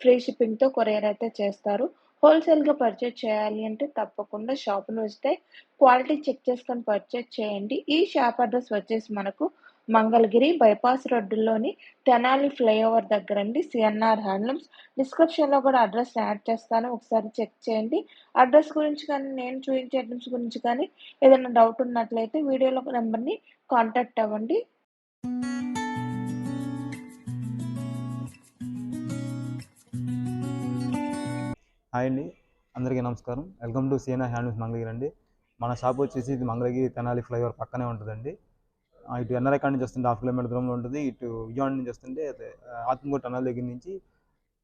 Free షిప్పింగ్‌తో courier అయితే చేస్తారు. హోల్‌సేల్‌గా పర్చేజ్ చేయాలి అంటే తప్పకుండా షాప్ను వస్తే క్వాలిటీ చెక్ చేసుకొని పర్చేజ్ చేయండి. ఈ షాప్ అడ్రస్ వచ్చేసి మనకు మంగళగిరి బైపాస్ రోడ్డులోని తెనాలి ఫ్లైఓవర్ దగ్గరండి. CNR handlooms. డిస్క్రిప్షన్‌లో కూడా అడ్రస్ యాడ్ చేస్తాను. ఒకసారి చెక్ చేయండి. అడ్రస్ గురించి కానీ, నేను చూపించే ఐటమ్స్ గురించి కానీ ఏదైనా డౌట్ ఉన్నట్లయితే వీడియోలో నెంబర్‌ని కాంటాక్ట్ అవ్వండి. హాయ్ అండి. అందరికీ నమస్కారం. Welcome to Seena handlooms Mangalagiri అండి. మన షాప్ వచ్చేసి ఇది మంగళగిరి తెనాలి ఫ్లైఓవర్ పక్కనే ఉంటుందండి. ఇటు ఎన్నరెక్క నుంచి వస్తుంటే హాఫ్ కిలోమీటర్ దూరంలో ఉంటుంది. ఇటు విజయవాడ నుంచి వస్తుంటే అదే, ఆ, ఆత్మకూరు టనల్ దగ్గర నుంచి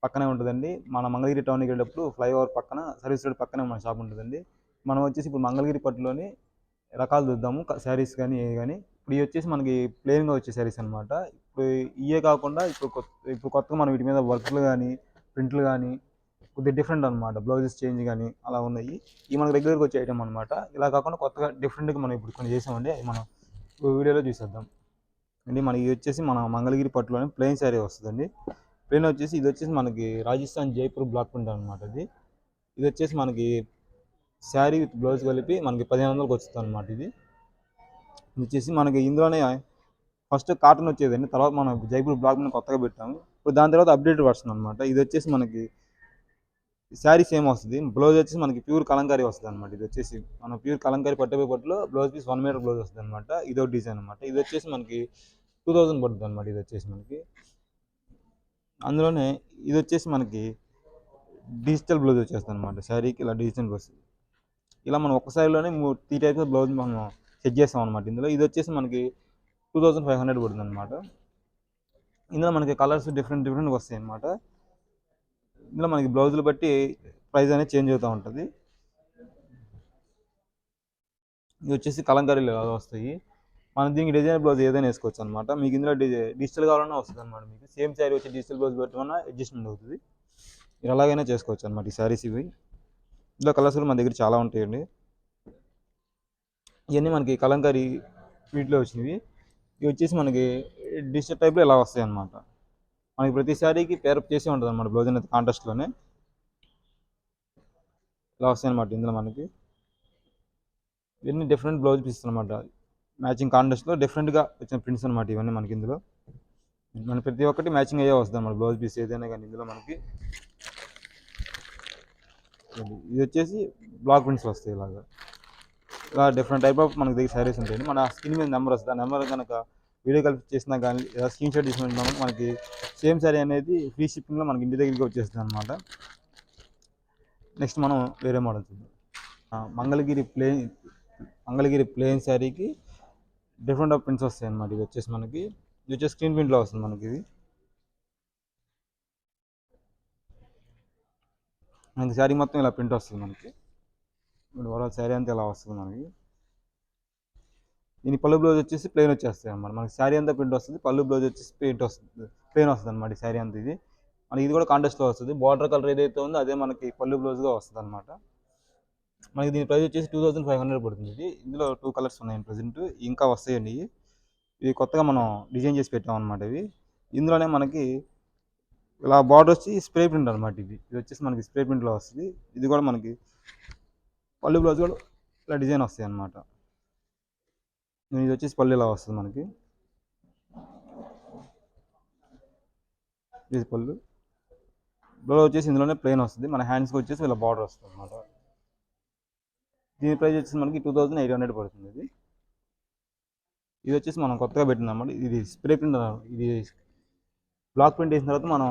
పక్కనే ఉంటుందండి. మన మంగళగిరి టౌన్కి వెళ్ళేటప్పుడు ఫ్లైఓవర్ పక్కన సర్వీస్ రోడ్ పక్కనే మన షాప్ ఉంటుందండి. మనం వచ్చేసి ఇప్పుడు మంగళగిరి పట్టులోని రకాలు చూద్దాము. శారీస్ కానీ ఏ కానీ. ఇప్పుడు ఇవి వచ్చేసి మనకి ప్లెయిన్గా వచ్చే శారీస్ అనమాట ఇప్పుడు ఇవే కాకుండా ఇప్పుడు కొత్త ఇప్పుడు కొత్తగా మనం వీటి మీద వర్క్లు కానీ ప్రింట్లు కానీ కొద్దిగా డిఫరెంట్ అనమాట బ్లౌజెస్ చేంజ్ కానీ అలా ఉన్నాయి. ఇవి మనకి రెగ్యులర్గా వచ్చే ఐటమ్ అనమాట ఇలా కాకుండా కొత్తగా డిఫరెంట్గా మనం ఇప్పుడు కొన్ని చేసామండి అది మనం వీడియోలో చూసేద్దాం. అండి మనకి వచ్చేసి మన మంగళగిరి పట్టులోనే ప్లెయిన్ శారీ వస్తుందండి. ప్లెయిన్ వచ్చేసి ఇది వచ్చేసి మనకి రాజస్థాన్ జైపూర్ బ్లాక్ ప్రింట్ అనమాట ఇది. ఇది వచ్చేసి మనకి శారీ విత్ బ్లౌజ్ కలిపి మనకి పదిహేను వందలకు వస్తుంది అనమాట ఇది. ఇది వచ్చేసి మనకి ఇందులోనే ఫస్ట్ కాటన్ వచ్చేదండి. తర్వాత మనం జైపూర్ బ్లాక్ ప్రింట్ కొత్తగా పెట్టాము. ఇప్పుడు దాని తర్వాత అప్డేట్ వర్షన్ అనమాట ఇది వచ్చేసి మనకి శారీ సేమ్ వస్తుంది. బ్లౌజ్ వచ్చేసి మనకి ప్యూర్ కలంకారీ వస్తుంది అనమాట ఇది వచ్చేసి మన ప్యూర్ కలంకారీ పట్టబోయే పట్టులో blouse piece one metre blouse వస్తుంది అనమాట ఇదో డిజైన్ అనమాట ఇది వచ్చేసి మనకి టూ థౌజండ్ పడుతుంది అనమాట ఇది వచ్చేసి మనకి. అందులోనే ఇది వచ్చేసి మనకి డిజిటల్ బ్లౌజ్ వచ్చేస్తుంది అనమాట శారీకి ఇలా డిజిటల్ బ్లౌజ్. ఇలా మనం ఒక్కసారిలోనే త్రీ టైప్స్ బ్లౌజ్ మనం సెట్ చేస్తాం అనమాట ఇందులో. ఇది వచ్చేసి మనకి టూ థౌజండ్ ఫైవ్ హండ్రెడ్ పడుతుంది అనమాట ఇందులో మనకి కలర్స్ డిఫరెంట్ డిఫరెంట్గా వస్తాయి అనమాట ఇందులో మనకి బ్లౌజులు బట్టి ప్రైస్ అనేది చేంజ్ అవుతూ ఉంటుంది. ఇది వచ్చేసి కలంకారీలు అలా వస్తాయి. మనం దీనికి డిజైన్ బ్లౌజ్ ఏదైనా వేసుకోవచ్చు అనమాట మీకు ఇందులో డిజిటల్ కావాలన్నా వస్తుంది అనమాట మీకు. సేమ్ శారీ వచ్చి డిజిటల్ బ్లౌజ్ పెట్టమన్నా అడ్జస్ట్మెంట్ అవుతుంది. మీరు అలాగైనా చేసుకోవచ్చు అనమాట ఈ శారీస్ ఇవి. ఇందులో కలర్స్ మన దగ్గర చాలా ఉంటాయండి. ఇవన్నీ మనకి కలంకారీ వీటిలో వచ్చినవి. ఇవి వచ్చేసి మనకి డిజిటల్ టైప్లో ఇలా వస్తాయి అన్నమాట. మనకి ప్రతిసారికి పేరప్ చేసి ఉంటుంది అనమాట బ్లౌజ్ అనేది కాంటెస్ట్లోనే ఇలా వస్తాయి అనమాట ఇందులో మనకి. ఇవన్నీ డిఫరెంట్ బ్లౌజ్ పీసెస్ అనమాట మ్యాచింగ్ కాంటెస్ట్లో డిఫరెంట్గా వచ్చిన ప్రింట్స్ అనమాట ఇవన్నీ మనకి ఇందులో. మన ప్రతి ఒక్కటి మ్యాచింగ్ అయ్యే వస్తుంది అనమాట బ్లౌజ్ పీస్ ఏదైనా కానీ ఇందులో మనకి. ఇది వచ్చేసి బ్లాక్ ప్రింట్స్ వస్తాయి ఇలాగా. ఇలా డిఫరెంట్ టైప్ ఆఫ్ మనకి దగ్గర శారీస్ ఉంటాయి. మన స్కిన్ మీద నెంబర్ వస్తుంది. ఆ నెంబర్ కనుక వీడియో కాల్ చేసినా కానీ లేదా స్క్రీన్ షాట్ తీసుకుంటున్నా మనకి సేమ్ శారీ అనేది ఫ్రీ షిప్పింగ్లో మనకి ఇంటి దగ్గరికి వచ్చేస్తుంది అనమాట నెక్స్ట్ మనం వేరే మోడల్ చూద్దాం. మంగళగిరి ప్లేన్ మంగళగిరి ప్లేన్ శారీకి డిఫరెంట్ ఆఫ్ ప్రింట్స్ వస్తాయి అనమాట ఇది వచ్చేసి మనకి ఇది వచ్చేసి స్క్రీన్ ప్రింట్లో వస్తుంది మనకి ఇది. మనకి శారీ మొత్తం ఇలా ప్రింట్ వస్తుంది మనకి. ఇప్పుడు ఓవరాల్ శారీ అంతా ఇలా వస్తుంది మనకి. దీని పళ్ళు బ్లౌజ్ వచ్చేసి ప్లెయిన్ వచ్చేస్తాయి అన్నమాట. మనకి శారీ అంతా ప్రింట్ వస్తుంది పళ్ళు బ్లౌజ్ వచ్చేసి ప్రింట్ వస్తుంది ప్లెయిన్ వస్తుంది అనమాట ఈ శారీ అంతా ఇది. మనకి ఇది కూడా కాంటెస్ట్లో వస్తుంది. బార్డర్ కలర్ ఏదైతే ఉందో అదే మనకి పళ్ళు బ్లౌజ్గా వస్తుంది అనమాట మనకి దీని ప్రైస్ వచ్చేసి టూ థౌసండ్ ఫైవ్ హండ్రెడ్ పడుతుంది ఇది. ఇందులో టూ కలర్స్ ఉన్నాయి ప్రజెంట్ ఇంకా వస్తాయండి ఇవి. ఇవి కొత్తగా మనం డిజైన్ చేసి పెట్టాం అనమాట ఇవి. ఇందులోనే మనకి ఇలా బార్డర్ వచ్చి స్ప్రే ప్రింట్ అనమాట ఇది. ఇది వచ్చేసి మనకి స్ప్రే ప్రింట్లో వస్తుంది. ఇది కూడా మనకి పళ్ళు బ్లౌజ్ కూడా ఇలా డిజైన్ వస్తాయి అనమాట ఇది వచ్చేసి పళ్ళు ఇలా వస్తుంది మనకి. ఇది పళ్ళు. బ్లౌజ్ వచ్చేసి ఇందులోనే ప్లెయిన్ వస్తుంది. మన హ్యాండ్స్కి వచ్చేసి ఇలా బార్డర్ వస్తుంది అనమాట దీని ప్రైస్ వచ్చేసి మనకి టూ థౌజండ్ ఎయిట్ హండ్రెడ్ పడుతుంది ఇది. ఇది వచ్చేసి మనం కొత్తగా పెట్టింది అనమాట ఇది స్ప్రే ప్రింట్ ఇది బ్లాక్ ప్రింట్ వేసిన తర్వాత మనం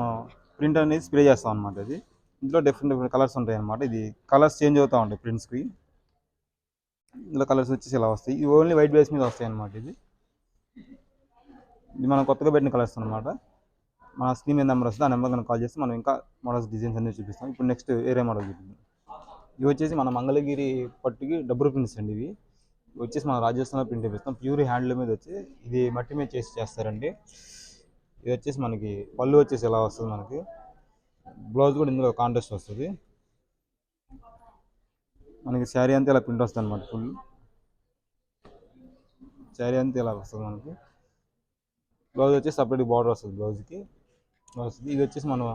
ప్రింట్ అనేది స్ప్రే చేస్తాం అనమాట ఇది. ఇందులో డిఫరెంట్ డిఫరెంట్ కలర్స్ ఉంటాయి అనమాట ఇది కలర్స్ చేంజ్ అవుతూ ఉంటాయి ప్రింట్స్కి ఇందులో కలర్స్ వచ్చేసి ఇలా వస్తాయి. ఇవి ఓన్లీ వైట్ బేస్ మీద వస్తాయి అనమాట ఇది ఇది మనం కొత్తగా పెట్టిన కలర్స్ అనమాట మన స్క్రీన్ మీద నెంబర్ వస్తుంది. ఆ నెంబర్ కనుక కాల్ చేస్తే మనం ఇంకా మోడల్స్ డిజైన్స్ అన్నీ చూపిస్తాం. ఇప్పుడు నెక్స్ట్ ఏరే మోడల్ చూపిస్తాం ఇవి వచ్చేసి మన మంగళగిరి పట్టుకి డబ్బులు ప్రింట్స్ అండి ఇవి. వచ్చేసి మన రాజస్థాన్లో ప్రింట్ చేపిస్తాం. ప్యూర్ హ్యాండ్లూమ్ మీద వచ్చి ఇది మట్టి మీద చేసి చేస్తారండి. ఇది వచ్చేసి మనకి పళ్ళు వచ్చేసి ఎలా వస్తుంది మనకి. బ్లౌజ్ కూడా ఇందులో కాంట్రాస్ట్ వస్తుంది. మనకి శారీ అంతా ఇలా ప్రింట్ వస్తుంది అనమాట ఫుల్ శారీ అంతా ఇలా వస్తుంది మనకి. బ్లౌజ్ వచ్చేసి సపరేట్ బార్డర్ వస్తుంది బ్లౌజ్కి వస్తుంది. ఇది వచ్చేసి మనం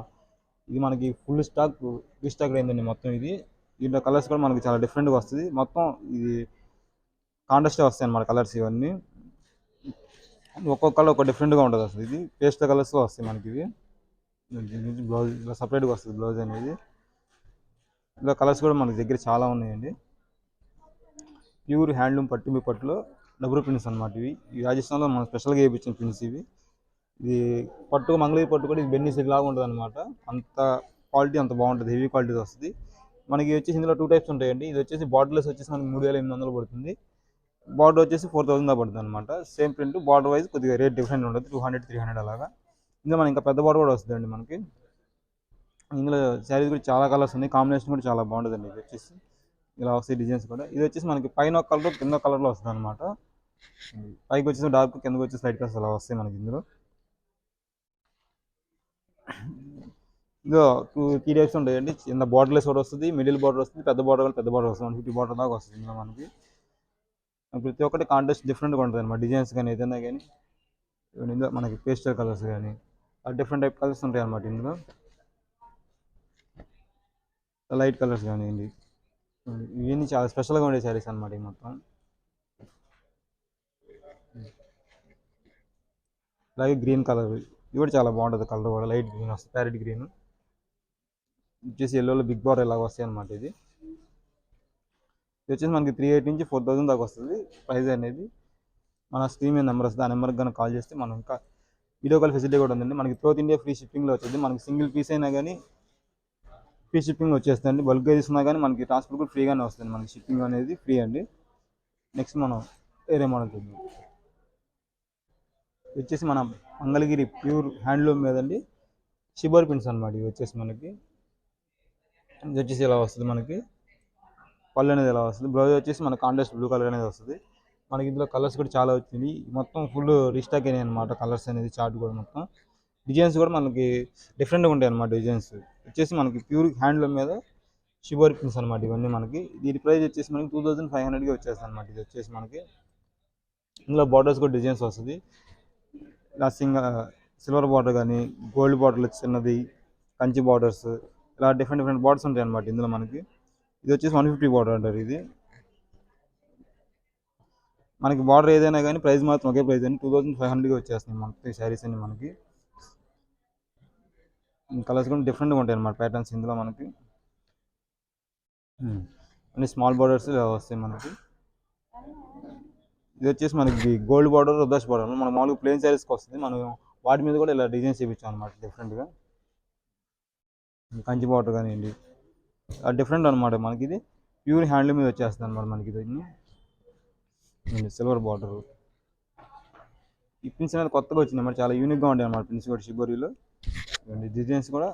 ఇది మనకి ఫుల్ స్టాక్ రీస్టాక్ అయిందండి మొత్తం ఇది. దీంట్లో కలర్స్ కూడా మనకి చాలా డిఫరెంట్గా వస్తుంది. మొత్తం ఇది కాంట్రాస్టే వస్తాయి అన్నమాట కలర్స్ ఇవన్నీ. ఒక్కొక్క కలర్ ఒక డిఫరెంట్గా ఉంటుంది అసలు ఇది. పేస్ట్ కలర్స్లో వస్తాయి మనకి ఇవి. బ్లౌజ్ ఇలా సపరేట్గా వస్తుంది బ్లౌజ్ అనేది. ఇలా కలర్స్ కూడా మనకి దగ్గర చాలా ఉన్నాయండి. ప్యూర్ హ్యాండ్లూమ్ పట్టు మీ పట్టులో డబుల్ ప్రింట్స్ అనమాట ఇవి. ఈ రాజస్థాన్లో మనం స్పెషల్గా వేయించిన ప్రింట్స్ ఇవి. ఇది పట్టు మంగళగిరి పట్టు కూడా ఇది బెన్నీ సిల్క్ లాగా ఉంటుంది అనమాట అంత క్వాలిటీ అంత బాగుంటుంది హెవీ క్వాలిటీ వస్తుంది. మనకి వచ్చేసి ఇందులో టూ టైప్స్ ఉంటాయండి. ఇది వచ్చేసి బార్డర్లెస్ వచ్చేసి మనకి మూడు వేల ఎనిమిది వందలు పడుతుంది. బార్డర్ వచ్చేసి ఫోర్ థౌసండ్ దాకా పడుతుంది అనమాట సేమ్ ప్రింట్ బార్డర్ వైజ్ కొద్దిగా రేట్ డిఫరెంట్ ఉంటుంది. టూ హండ్రెడ్ త్రీ హండ్రెడ్ అలాగా. ఇందులో మనకి ఇంకా పెద్ద బార్డర్ కూడా వస్తుందండి మనకి. ఇందులో శారీస్ కూడా చాలా కలర్స్ ఉన్నాయి. కాంబినేషన్ కూడా చాలా బాగుంటుందండి. ఇది వచ్చేసి ఇలా వస్తాయి డిజైన్స్ కూడా. ఇది వచ్చేసి మనకి పైన ఒక కలర్ కింద కలర్లో వస్తుంది అనమాట పైకి వచ్చేసి డార్క్ కిందకి వచ్చేసి లైట్ కలర్స్ అలా వస్తాయి మనకి ఇందులో. ఇదో టూ త్రీ టైప్స్ ఉంటాయండి. చిన్న బార్డర్లెస్ కూడా వస్తుంది. మిడిల్ బార్డర్ వస్తుంది. పెద్ద బార్డర్ పెద్ద బార్డర్ వస్తుంది. ఫిఫ్టీ బార్డర్ దాకా వస్తుంది ఇందులో మనకి. ప్రతి ఒక్కటి కాంటెస్ట్ డిఫరెంట్గా ఉంటుంది అనమాట డిజైన్స్ కానీ ఏదైనా కానీ. ఇందులో మనకి పేస్టల్ కలర్స్ కానీ డిఫరెంట్ టైప్ కలర్స్ ఉంటాయి అనమాట ఇందులో. లైట్ కలర్స్ కానివ్వండి. ఇవన్నీ చాలా స్పెషల్గా ఉండే శారీస్ అనమాట ఈ మొత్తం. అలాగే గ్రీన్ కలర్ ఇది కూడా చాలా బాగుంటుంది కలర్ కూడా లైట్ గ్రీన్ వస్తుంది ప్యారెట్ గ్రీన్. వచ్చేసి ఎల్లోలో బిగ్ బార్ ఇలాగ వస్తాయి అనమాట ఇది. ఇది వచ్చేసి మనకి త్రీ ఎయిట్ నుంచి ఫోర్ థౌజండ్ దాకా వస్తుంది. ప్రైస్ అనేది మన స్క్రీన్ మీద నెంబర్ వస్తుంది. ఆ నెంబర్కి కనుక కాల్ చేస్తే మనం ఇంకా వీడియో కాల్ ఫెసిలిటీ కూడా ఉందండి. మనకి త్రోత్ ఇండియా ఫ్రీ షిప్పింగ్లో వచ్చింది. మనకి సింగిల్ పీస్ అయినా కానీ ఫ్రీ షిప్పింగ్ వచ్చేస్తుంది బల్క్గా తీసుకున్నా కానీ మనకి ట్రాన్స్పోర్ట్ కూడా ఫ్రీగానే వస్తుంది. మనకి షిప్పింగ్ అనేది ఫ్రీ అండి. నెక్స్ట్ మనం వేరే మోడల్ చూద్దాం వచ్చేసి మన మంగళగిరి ప్యూర్ హ్యాండ్లూమ్ మీదండి. షిబర్ పిన్స్ అనమాట ఇవి వచ్చేసి మనకి. ఇది వచ్చేసి ఇలా వస్తుంది మనకి? పళ్ళు అనేది ఎలా వస్తుంది? బ్లౌజ్ వచ్చేసి మన కాంట్రాస్ట్ బ్లూ కలర్ అనేది వస్తుంది. మనకి ఇందులో కలర్స్ కూడా చాలా వచ్చింది. మొత్తం ఫుల్ రీస్టాక్ అయినాయి అనమాట కలర్స్ అనేది చార్ట్ కూడా మొత్తం. డిజైన్స్ కూడా మనకి డిఫరెంట్గా ఉంటాయి అనమాట డిజైన్స్ వచ్చేసి మనకి ప్యూర్ హ్యాండ్లూమ్ మీద షుగర్ పిన్స్ అనమాట ఇవన్నీ మనకి. దీని ప్రైస్ వచ్చేసి మనకి టూ థౌజండ్ ఫైవ్ హండ్రెడ్కి వచ్చేస్తుంది అనమాట ఇది వచ్చేసి మనకి. ఇందులో బార్డర్స్ కూడా డిజైన్స్ వస్తుంది. లాస్టింగ్ సిల్వర్ బార్డర్ కానీ గోల్డ్ బార్డర్లు చిన్నది కంచి బార్డర్స్ ఇలా డిఫరెంట్ డిఫరెంట్ బార్డర్స్ ఉంటాయి అనమాట ఇందులో మనకి. ఇది వచ్చేసి వన్ ఫిఫ్టీ బార్డర్ అంటారు ఇది. మనకి బార్డర్ ఏదైనా కానీ ప్రైస్ మాత్రం ఒకే ప్రైస్ అండి. టూ థౌసండ్ ఫైవ్ హండ్రెడ్కి వచ్చేస్తుంది మనకి శారీస్ అన్ని మనకి. కలర్స్ కూడా డిఫరెంట్గా ఉంటాయి అనమాట ప్యాటర్న్స్ ఇందులో మనకి. ఉమ్. అన్ని స్మాల్ బార్డర్స్ వస్తాయి మనకి. ఇది వచ్చేసి మనకి గోల్డ్ బార్డర్ రుద్రాస్ బార్డర్ మన మామూలుగా ప్లేన్ శారీస్కి వస్తుంది. మనం వాటి మీద కూడా ఇలా డిజైన్స్ చేయించాం అనమాట డిఫరెంట్గా కంచి బార్డర్ కానివ్వండి. డిఫరెంట్ అనమాట మనకి ఇది. ప్యూర్ హ్యాండ్లూమ్ మీద వచ్చేస్తుంది అనమాట మనకి ఇది. సిల్వర్ బార్డర్ ఈ పిన్స్ అనేది కొత్తగా వచ్చింది అన్నమాట. చాలా యూనిక్గా ఉంటాయి అన్నమాట పిన్స్ కూడా షిబోరీలో డిజైన్స్ కూడా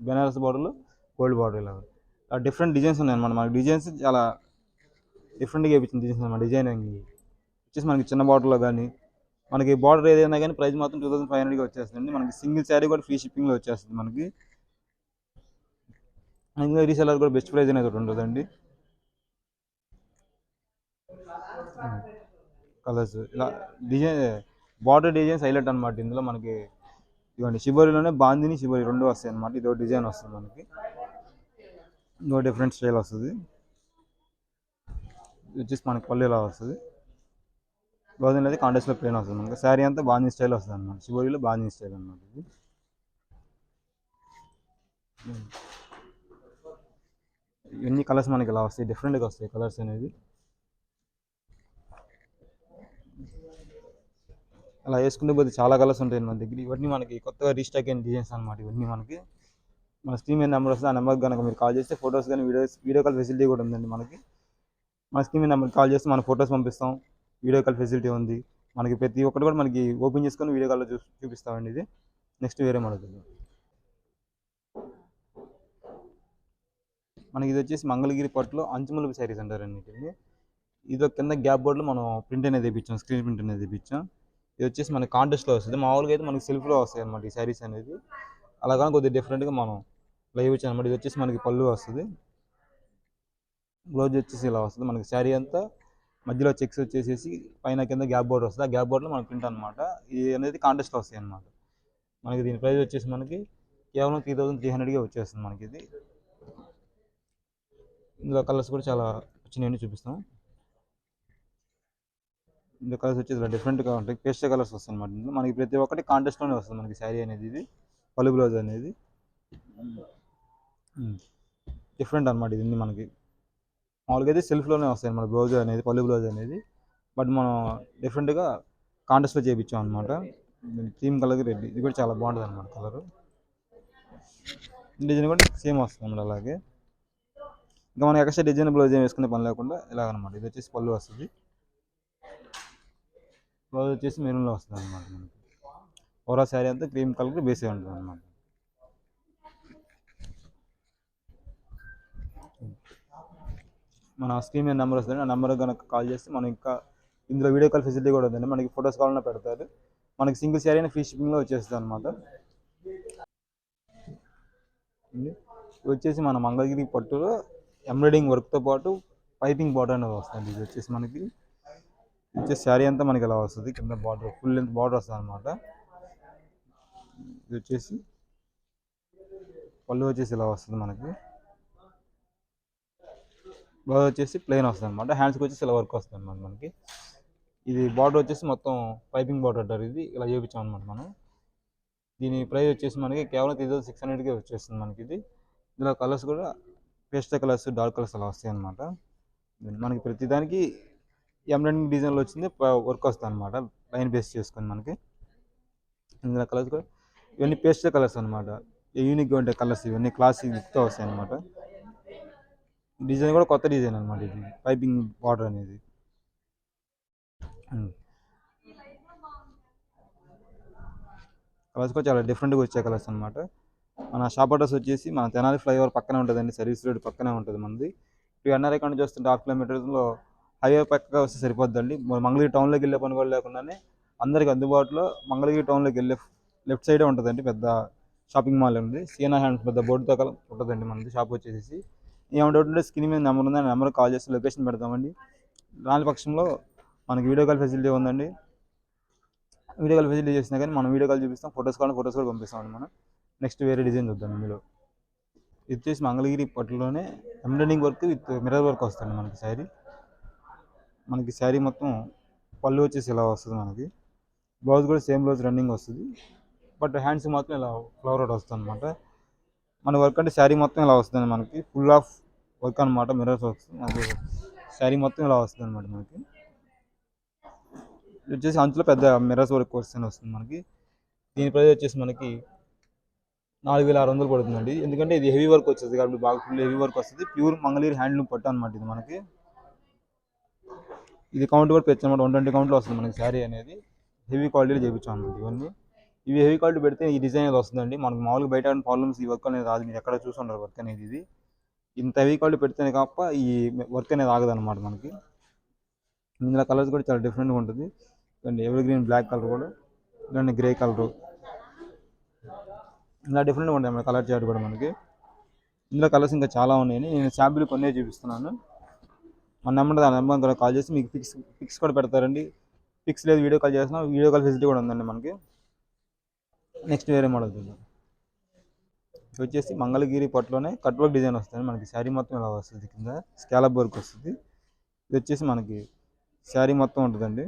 బెనారస్ బార్డర్లు గోల్డ్ బార్డర్ ఇలా. డిఫరెంట్ డిజైన్స్ ఉన్నాయి అనమాట మనకి డిజైన్స్ చాలా డిఫరెంట్గా వేయించిన డిజైన్స్ అనమాట డిజైనింగ్ వచ్చేసి మనకి చిన్న బార్డర్లో కానీ మనకి బార్డర్ ఏదైనా కానీ ప్రైస్ మాత్రం టూ థౌసండ్ ఫైవ్ హండ్రెడ్గా వచ్చేస్తుంది. మనకి సింగిల్ శారీ కూడా ఫ్రీ షిప్పింగ్లో వచ్చేస్తుంది మనకి. ఇంకా రీసెలర్ కూడా బెస్ట్ ప్రైస్ అనేది ఒకటి ఉంటుందండి. కలర్స్ ఇలా డిజైన్ బార్డర్ డిజైన్స్ హైలైట్ అనమాట ఇందులో మనకి ఇవ్వండి. శిబరిలోనే బాందిని శిబరి రెండు వస్తాయి అనమాట ఇదో డిజైన్ వస్తుంది మనకి. ఇంకో డిఫరెంట్ స్టైల్ వస్తుంది. వచ్చేసి మనకి పళ్ళు ఇలా వస్తుంది. బ్లౌజ్ అనేది కాంటెస్ట్లో ప్లేన్ వస్తుంది మనకి. శారీ అంతా బాందిని స్టైల్ వస్తుంది అనమాట శిబరిలో బాందిని స్టైల్ అనమాట ఇది. ఇవన్నీ కలర్స్ మనకి ఇలా వస్తాయి. డిఫరెంట్గా వస్తాయి కలర్స్ అనేది అలా వేసుకుంటే పోతే చాలా కలర్స్ ఉంటాయి మన దగ్గర. ఇవన్నీ మనకి కొత్తగా రీస్టాక్ అయిన డిజైన్స్ అనమాట ఇవన్నీ మనకి. మన స్క్రీన్ మీద నెంబర్ వస్తుంది ఆ నెంబర్ కనుక మీరు కాల్ చేస్తే ఫొటోస్ కానీ వీడియోస్ వీడియో కాల్ ఫెసిలిటీ కూడా ఉందండి మనకి. మన స్క్రీన్ మీద నెంబర్ కాల్ చేస్తే మన ఫొటోస్ పంపిస్తాం. వీడియో కాల్ ఫెసిలిటీ ఉంది. మనకి ప్రతి ఒక్కటి కూడా మనకి ఓపెన్ చేసుకొని వీడియో కాల్లో చూ చూపిస్తామండి ఇది. నెక్స్ట్ వేరే మోడల్ మనకి ఇది వచ్చేసి మంగళగిరి పట్టులో అంచుమలుపు శారీస్ అంటారు అన్నిటిని. ఇది ఒక కింద గ్యాప్ బోర్డులో మనం ప్రింట్ అనేది తెప్పించాం స్క్రీన్ ప్రింట్ అనేది తెప్పించాం. ఇది వచ్చేసి మనకి కాంటెస్ట్లో వస్తుంది. మామూలుగా అయితే మనకి సెల్ఫ్లో వస్తాయి అనమాట ఈ శారీస్ అనేది. అలాగా కొద్దిగా డిఫరెంట్గా మనం లైవ్ వచ్చాయి అనమాట ఇది వచ్చేసి మనకి పళ్ళు వస్తుంది. బ్లౌజ్ వచ్చేసి ఇలా వస్తుంది. మనకి శారీ అంతా మధ్యలో చెక్స్ వచ్చేసేసి పైన కింద గ్యాప్ బోర్డర్ వస్తుంది. ఆ గ్యాప్ బోర్డర్లో మనకి ప్రింట్ అనమాట ఇది అనేది కాంటెస్ట్లో వస్తాయి అనమాట మనకి దీని ప్రైస్ వచ్చేసి మనకి కేవలం త్రీ థౌజండ్ త్రీ హండ్రెడ్గా వచ్చేస్తుంది మనకి ఇది. ఇందులో కలర్స్ కూడా చాలా వచ్చినాయని చూపిస్తాం. ఇందులో కలర్స్ వచ్చేసి ఇలా డిఫరెంట్గా ఉంటాయి. పేస్టల్ కలర్స్ వస్తాయి అనమాట మనకి ప్రతి ఒక్కటి కాంటెస్ట్లోనే వస్తుంది మనకి శారీ అనేది ఇది. పళ్ళు బ్లౌజ్ అనేది. డిఫరెంట్ అనమాట ఇది మనకి. మామూలుగా అయితే సెల్ఫ్లోనే వస్తాయి అనమాట బ్లౌజ్ అనేది పళ్ళు బ్లౌజ్ అనేది. బట్ మనం డిఫరెంట్గా కాంటెస్ట్లో చేయించాం అనమాట క్రీమ్ కలర్ రెడ్ ఇది కూడా చాలా బాగుంటుంది అనమాట కలర్ డిజైన్ కూడా సేమ్ వస్తుంది అనమాట అలాగే. ఇంకా మనం ఎక్స్ట్రా డిజైన్ బ్లౌజ్ ఏం వేసుకునే పని లేకుండా ఇలాగ అనమాట ఇది వచ్చేసి పళ్ళు వస్తుంది. క్లోజ్ వచ్చేసి మెరూన్లో వస్తుంది అనమాట మనకి. ఓరా శారీ అంతా క్రీమ్ కలర్ బేసే ఉంటుంది అనమాట మన స్క్రీన్ మీద నెంబర్ వస్తుంది. ఆ నెంబర్ కనుక కాల్ చేస్తే మనం ఇంకా ఇందులో వీడియో కాల్ ఫెసిలిటీ కూడా ఉందండి. మనకి ఫొటోస్ కావాలన్నా పెడతారు. మనకి సింగిల్ శారీ అయినా ఫ్రీ షిప్పింగ్లో వచ్చేస్తుంది అనమాట వచ్చేసి మన మంగళగిరి పట్టులో ఎంబ్రాయిడింగ్ వర్క్తో పాటు పైపింగ్ బాటర్ అనేది వస్తుంది ఇది వచ్చేసి మనకి ఇచ్చే శారీ అంతా మనకి ఇలా వస్తుంది. కింద బార్డర్ ఫుల్ లెంత్ బార్డర్ వస్తుంది అనమాట ఇది వచ్చేసి పళ్ళు వచ్చేసి ఇలా వస్తుంది మనకి. బ్లౌజ్ వచ్చేసి ప్లెయిన్ వస్తుంది అనమాట హ్యాండ్స్కి వచ్చేసి ఇలా వర్క్ వస్తుంది అనమాట మనకి. ఇది బార్డర్ వచ్చేసి మొత్తం పైపింగ్ బార్డర్ అంటారు. ఇది ఇలా చేయించాం అనమాట మనం. దీని ప్రైస్ వచ్చేసి మనకి కేవలం త్రీ థౌసండ్ సిక్స్ హండ్రెడ్కి వచ్చేస్తుంది మనకి ఇది. ఇందులో కలర్స్ కూడా పేస్టల్ కలర్స్ డార్క్ కలర్స్ అలా వస్తాయి అనమాట మనకి ప్రతిదానికి ఎంబ్రాయిడింగ్ డిజైన్లో వచ్చింది వర్క్ వస్తుంది అనమాట లైన్ బేస్ చేసుకొని మనకి. ఇందులో కలర్స్ కూడా ఇవన్నీ పేస్టల్ కలర్స్ అనమాట యూనిక్గా ఉండే కలర్స్ ఇవన్నీ క్లాసిక్ లుక్తో వస్తాయి అనమాట డిజైన్ కూడా కొత్త డిజైన్ అనమాట ఇది. పైపింగ్ బార్డర్ అనేది. కలర్స్ కూడా చాలా డిఫరెంట్గా వచ్చే కలర్స్ అనమాట మన షాప్ అడ్రస్ వచ్చేసి మన తెనాలి ఫ్లైఓవర్ పక్కనే ఉంటుందండి సర్వీస్ రోడ్ పక్కనే ఉంటుంది మనది. ఇప్పుడు ఎన్ఆర్ఐ నుంచి వస్తుంటే హాఫ్ కిలోమీటర్స్లో హైవే పక్కగా వస్తే సరిపోద్దండి. మన మంగళగిరి టౌన్లోకి వెళ్ళే పని కూడా లేకుండానే అందరికి అందుబాటులో మంగళగిరి టౌన్లోకి వెళ్ళే లెఫ్ట్ సైడే ఉంటుందండి పెద్ద షాపింగ్ మాల్ ఉంది. సీనా హ్యాండ్స్ పెద్ద బోర్డుతో కల ఉంటుందండి మనది షాప్ వచ్చేసి ఏమైనా డౌట్ ఉంటే స్క్రీన్ మీద నెంబర్ ఉంది ఆ నెంబర్ కాల్ చేసి లొకేషన్ పెడతామండి. రాని పక్షంలో మనకి వీడియో కాల్ ఫెసిలిటీ ఉందండి. వీడియో కాల్ ఫెసిలిటీ చేసినా కానీ మనం వీడియో కాల్ చూపిస్తాం ఫొటోస్ కావాలి ఫొటోస్ కూడా పంపిస్తామండి మనం. నెక్స్ట్ వేరే డిజైన్ చూద్దాం ఇందులో. ఇది వచ్చేసి Mangalagiri పట్టులోనే embroidering work with mirror work వస్తుంది మనకి శారీ. మనకి శారీ మొత్తం పళ్ళు వచ్చేసి ఇలా వస్తుంది మనకి. బ్లౌజ్ కూడా సేమ్ బ్లౌజ్ రన్నింగ్ వస్తుంది. బట్ హ్యాండ్స్ మాత్రం ఇలా ఫ్లవర్ అవుట్ వస్తుంది అనమాట మన వర్క్ అంటే శారీ మొత్తం ఇలా వస్తుంది మనకి. ఫుల్ ఆఫ్ వర్క్ అనమాట మిర్రర్స్ వస్తుంది మనకి శారీ మొత్తం ఇలా వస్తుంది అనమాట మనకి. వచ్చేసి అంచులో పెద్ద మిర్రర్స్ వర్క్ వస్తుంది వస్తుంది మనకి. దీని ప్రైస్ వచ్చేసి మనకి నాలుగు వేల ఆరు వందలు పడుతుందండి. ఎందుకంటే ఇది హెవీ వర్క్ వచ్చేది కాబట్టి బాగా ఫుల్ హెవీ వర్క్ వస్తుంది. ప్యూర్ మంగళగిరి హ్యాండ్లూమ్ పట్టు అనమాట ఇది మనకి. ఇది కౌంట్ కూడా పెంచాం అనమాట వన్ ట్వంటీ కౌంట్లో వస్తుంది మనకి శారీ అనేది. హెవీ క్వాలిటీలో చేయించాం అనమాట ఇవన్నీ. ఇవి హెవీ క్వాలిటీ పెడితే ఈ డిజైన్ అనేది వస్తుందండి. మనకు మామూలుగా బయట ప్రాబ్లమ్స్ ఈ వర్క్ అనేది రాదు. మీరు ఎక్కడ చూసుంటారు వర్క్ అనేది ఇది. ఇంత హెవీ క్వాలిటీ పెడితేనే తప్ప ఈ వర్క్ అనేది ఆగదు అనమాట మనకి. ఇందులో కలర్స్ కూడా చాలా డిఫరెంట్గా ఉంటుంది. అండ్ ఎవరి గ్రీన్ బ్లాక్ కలర్ కూడా. ఇలాంటి గ్రే కలర్ ఇలా డిఫరెంట్గా ఉంటాయి మన కలర్ చార్ట్ కూడా మనకి. ఇందులో కలర్స్ ఇంకా చాలా ఉన్నాయి. నేను శాంపిల్ కొన్నే చూపిస్తున్నాను. మన నెంబర్ దాని నెంబర్ కూడా కాల్ చేసి మీకు పిక్స్ పిక్స్ కూడా పెడతారండి. పిక్స్ లేదు వీడియో కాల్ చేసిన వీడియో కాల్ ఫెసిలిటీ కూడా ఉందండి మనకి. నెక్స్ట్ వేరే మోడల్ చూద్దాం. ఇది వచ్చేసి మంగళగిరి పట్టులోనే కట్ వర్క్ డిజైన్ వస్తుంది మనకి. శారీ మొత్తం ఇలా వస్తుంది కింద. స్కాలప్ వర్క్ వస్తుంది. ఇది వచ్చేసి మనకి శారీ మొత్తం ఉంటుందండి.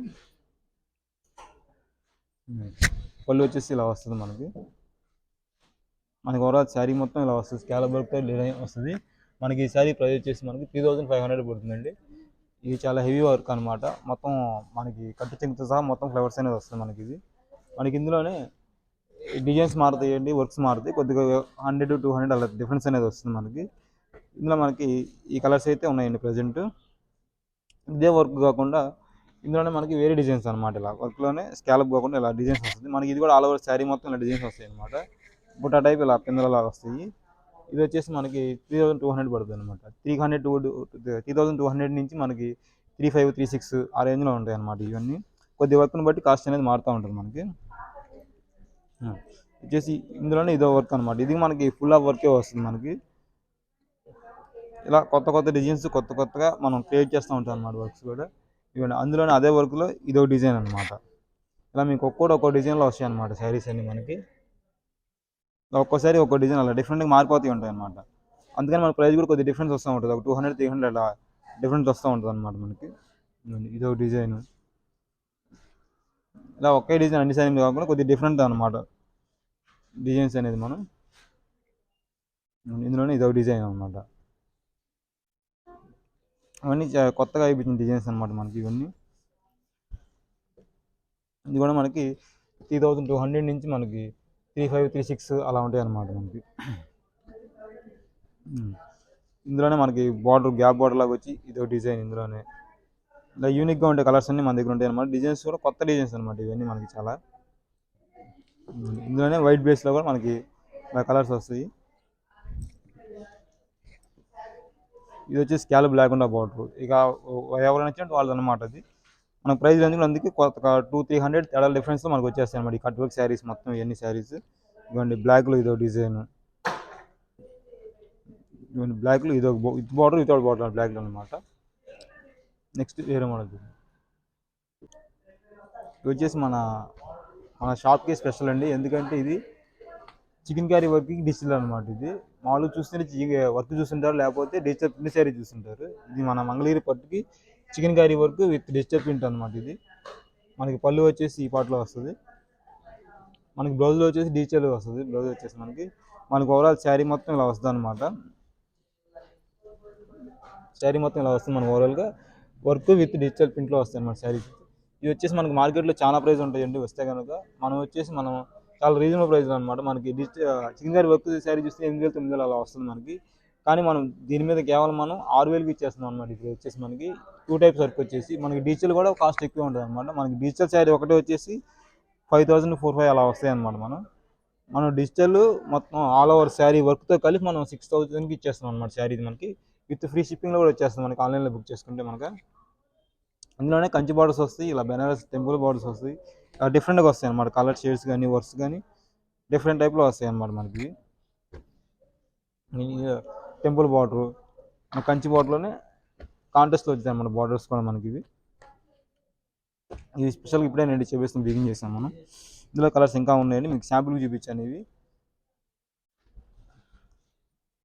పళ్ళు వచ్చేసి ఇలా వస్తుంది మనకి. మనకి ఓవరాల్ శారీ మొత్తం ఇలా వస్తుంది. స్కాలప్ వర్క్తో డిజైన్ వస్తుంది. మనకి ఈ శారీ ప్రైస్ వచ్చేసి మనకి త్రీ థౌజండ్ ఫైవ్ హండ్రెడ్ పడుతుందండి. ఇది చాలా హెవీ వర్క్ అనమాట మొత్తం మనకి కట్టు చెంగుతో సహా మొత్తం ఫ్లవర్స్ అనేది వస్తుంది మనకి ఇది. మనకి ఇందులోనే డిజైన్స్ మారుతాయండి వర్క్స్ మారుతాయి. కొద్దిగా హండ్రెడ్ టూ హండ్రెడ్ అలా డిఫరెన్స్ అనేది వస్తుంది మనకి. ఇందులో మనకి ఈ కలర్స్ అయితే ఉన్నాయండి ప్రజెంట్ ఇదే వర్క్ కాకుండా ఇందులోనే మనకి వేరే డిజైన్స్ అనమాట ఇలా. వర్క్లోనే స్కాలప్ కాకుండా ఇలా డిజైన్స్ వస్తుంది. మనకి ఇది కూడా ఆల్ ఓవర్ శారీ మొత్తం ఇలా డిజైన్స్ వస్తాయి అనమాట బుట్ట టైప్ ఇలా పిందలలా వస్తాయి. ఇది వచ్చేసి మనకి త్రీ థౌసండ్ టూ హండ్రెడ్ పడుతుంది అనమాట three hundred two three thousand two hundred నుంచి మనకి త్రీ ఫైవ్ త్రీ సిక్స్ ఆ రేంజ్లో ఉంటాయి అనమాట ఇవన్నీ. కొద్ది వర్క్ని బట్టి కాస్ట్ అనేది మారుతూ ఉంటుంది మనకి. వచ్చేసి ఇందులోనే ఇదో వర్క్ అనమాట ఇది మనకి ఫుల్ ఆఫ్ వర్కే వస్తుంది మనకి. ఇలా కొత్త కొత్త డిజైన్స్ కొత్త కొత్తగా మనం క్రియేట్ చేస్తూ ఉంటాం అనమాట వర్క్స్ కూడా. ఇవన్నీ అందులోనే అదే వర్క్లో ఇదో డిజైన్ అనమాట ఇలా మీకు ఒక్కోటి ఒక్కో డిజైన్లో వస్తాయి అనమాట శారీస్ అన్ని మనకి. ఒక్కోసారి ఒక్కో డిజైన్ అలా డిఫరెంట్గా మారిపోతూ ఉంటాయి అనమాట అందుకని మన ప్రైస్ కూడా కొద్దిగా డిఫరెన్స్ వస్తూ ఉంటుంది. ఒక టూ హండ్రెడ్ త్రీ హండ్రెడ్ అలా డిఫరెన్స్ వస్తూ ఉంటుంది అనమాట మనకి ఇదో డిజైన్. ఇలా ఒకే డిజైన్ అన్ని సైన్ కాకుండా కొద్దిగా డిఫరెంట్ అనమాట డిజైన్స్ అనేది మనం. ఇందులోనే ఇదో డిజైన్ అనమాట అవన్నీ చా- కొత్తగా అయిపోయిన డిజైన్స్ అనమాట మనకి ఇవన్నీ. ఇది కూడా మనకి త్రీ థౌజండ్ టూ హండ్రెడ్ నుంచి మనకి త్రీ ఫైవ్ త్రీ సిక్స్ అలా ఉంటాయి అన్నమాట మనకి ఇందులోనే మనకి బార్డర్ గ్యాప్ బార్డర్ లాగా వచ్చి ఇదో డిజైన్ ఇందులోనే. ఇలా యూనిక్గా ఉండే కలర్స్ అన్ని మన దగ్గర ఉంటాయి అనమాట డిజైన్స్ కూడా కొత్త డిజైన్స్ అనమాట ఇవన్నీ మనకి చాలా. ఇందులోనే వైట్ బేస్లో కూడా మనకి కలర్స్ వస్తాయి. ఇది వచ్చి బ్లాక్ ఉండే బార్డర్. ఇక ఎవరైనా వచ్చినట్టు వాళ్ళది అనమాట అది. మన ప్రైస్ రేంజ్ కూడా అందుకే కొత్త టూ త్రీ హండ్రెడ్ తేడా డిఫరెన్స్లో మనకు వచ్చేస్తాయి అనమాట ఈ కట్ వర్క్ శారీస్ మొత్తం ఇవన్నీ శారీస్ ఇవ్వండి బ్లాక్లో ఇదో డిజైన్ ఇవ్వండి బ్లాక్లో ఇదో ఇది బార్డర్ ఇదో బార్డర్ బ్లాక్లో అనమాట నెక్స్ట్ వేరే మోడల్ ఇది వచ్చేసి మన మన షాప్కి స్పెషల్ అండి. ఎందుకంటే ఇది చికెన్ కర్రీ వర్క్కి డిజిటల్ అనమాట ఇది. మామూలుగా చూస్తుంటే వర్క్ చూస్తుంటారు లేకపోతే డిజిటల్ ప్రింట్ శారీ చూస్తుంటారు. ఇది మన Mangalagiri పట్టుకి chikankari work with digital print అనమాట ఇది. మనకి పళ్ళు వచ్చేసి ఈ పాటలో వస్తుంది. మనకి బ్లౌజ్లో వచ్చేసి డిజిటల్ వస్తుంది. బ్లౌజ్ వచ్చేసి మనకి మనకి ఓవరాల్ శారీ మొత్తం ఇలా వస్తుంది అనమాట శారీ మొత్తం ఇలా వస్తుంది మనకి ఓవరాల్గా వర్క్ విత్ డిజిటల్ ప్రింట్లో వస్తాయి అనమాట శారీస్ ఇవి వచ్చేసి మనకి మార్కెట్లో చాలా ప్రైస్ ఉంటాయండి వస్తే కనుక మనం వచ్చేసి మనం చాలా రీజనబుల్ ప్రైస్ అనమాట మనకి digital chicken curry work sari చూస్తే ఎనిమిది వేలు తొమ్మిది వేలు అలా వస్తుంది మనకి. కానీ మనం దీని మీద కేవలం మనం ఆరు వేలకి ఇచ్చేస్తున్నాం అనమాట ఇప్పుడు వచ్చేసి మనకి టూ టైప్స్ వర్క్ వచ్చేసి మనకి డీజిల్ కూడా కాస్ట్ ఎక్కువ ఉంటుంది అనమాట మనకి డిజిటల్ శారీ ఒకటే వచ్చేసి ఫైవ్ థౌసండ్ ఫోర్ ఫైవ్ అలా వస్తాయి అనమాట మనం. మనం డిజిటల్ మొత్తం ఆల్ ఓవర్ శారీ వర్క్తో కలిపి మనం సిక్స్ థౌజండ్కి ఇచ్చేస్తాం అనమాట శారీ మనకి. విత్ ఫ్రీ షిప్పింగ్లో కూడా వచ్చేస్తుంది మనకి. ఆన్లైన్లో బుక్ చేసుకుంటే మనకి. అందులోనే కంచి బార్డర్స్ వస్తాయి ఇలా బెనారస్ టెంపుల్ బార్డర్స్ వస్తాయి. డిఫరెంట్గా వస్తాయి అనమాట కలర్ షేడ్స్ కానీ వర్క్స్ కానీ డిఫరెంట్ టైప్లో వస్తాయి అనమాట మనకి. టెంపుల్ బార్డరు కంచి బార్డర్లోనే కాంటెస్ట్లో వచ్చాయి మన బార్డర్స్ కూడా మనకి ఇవి. ఇది స్పెషల్గా ఇప్పుడే నేను చూపిస్తాం బిగిన్ చేసాం మనం. ఇందులో కలర్స్ ఇంకా ఉన్నాయండి. మీకు శాంపుల్కి చూపించాను ఇవి.